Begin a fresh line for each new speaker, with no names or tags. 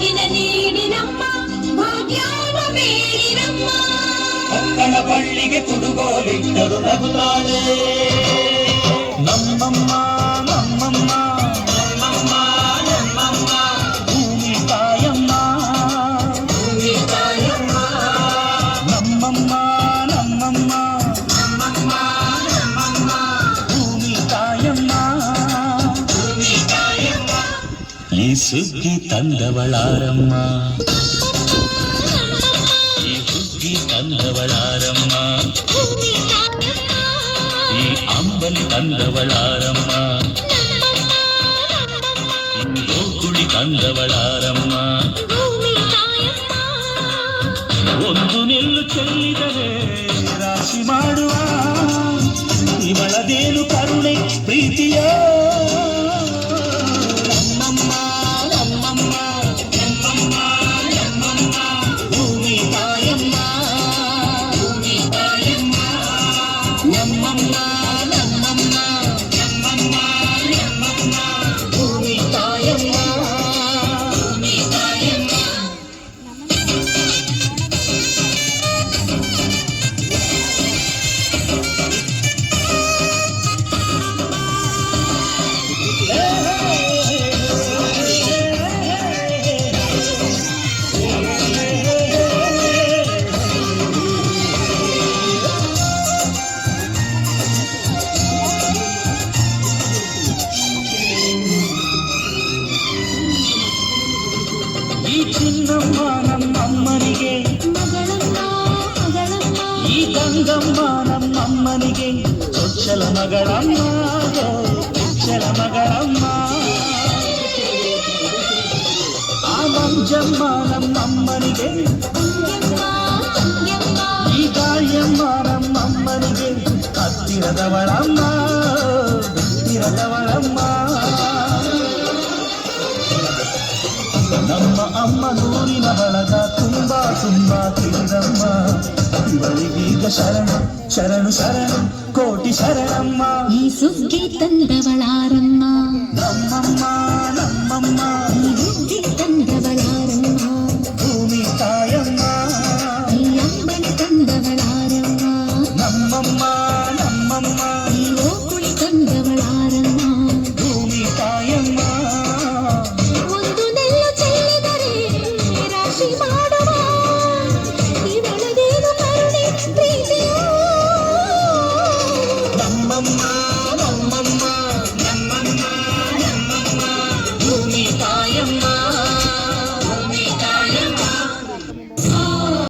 దాగిన నీడినమ్మ భాగ్యాన వేడినమ్మ
ಅಕ್ಕನ ಬಳ್ಳಿಗೆ ಕುಡುಗೋಲಿಟ್ಟರು ನಗುತ್ತಾಳೆ ನಮ್ಮಮ್ಮ ನಮ್ಮಮ್ಮ ನಮ್ಮಮ್ಮ ನಮ್ಮಮ್ಮ நீ சுக்கி தந்தவளாரம்மா. நீ சுக்கி தந்தவளாரம்மா. நீ அம்பன் தந்தவளாரம்மா. குடி தந்தவளாரம்மா. పిచ్చల మగడమ్మ. పిచ్చల మగడమ్మ. ఈ కాయమ్మ నమ్మమ్మనిగే కత్తిరదవళమ్మ ಬಲಿವೀಗ ಶರಣ ಶರಣು ಶರಣ ಕೋಟಿ ಶರಣಮ್ಮ
ಈ ಸುದ್ದಿ ತಂದವಳಾರಮ್ಮ
ನಮ್ಮಮ್ಮ ನಮ್ಮಮ್ಮ
ಈ ಬುದ್ಧಿ ತಂದವಳಾರಮ್ಮ
ಭೂಮಿ ತಾಯಮ್ಮ
ಈ ಅಂಬನ ತಂದವಳಾರಮ್ಮ
ನಮ್ಮಮ್ಮ ನಮ್ಮಮ್ಮ
ಈ ಓಕುಳಿ ತಂದವಳಾರಮ್ಮ
ಭೂಮಿ ತಾಯಮ್ಮ
ಒಂದು ನೆಲ್ಲು ಚೆಲ್ಲಿದರೆ ರಾಶಿ ಮಾಡ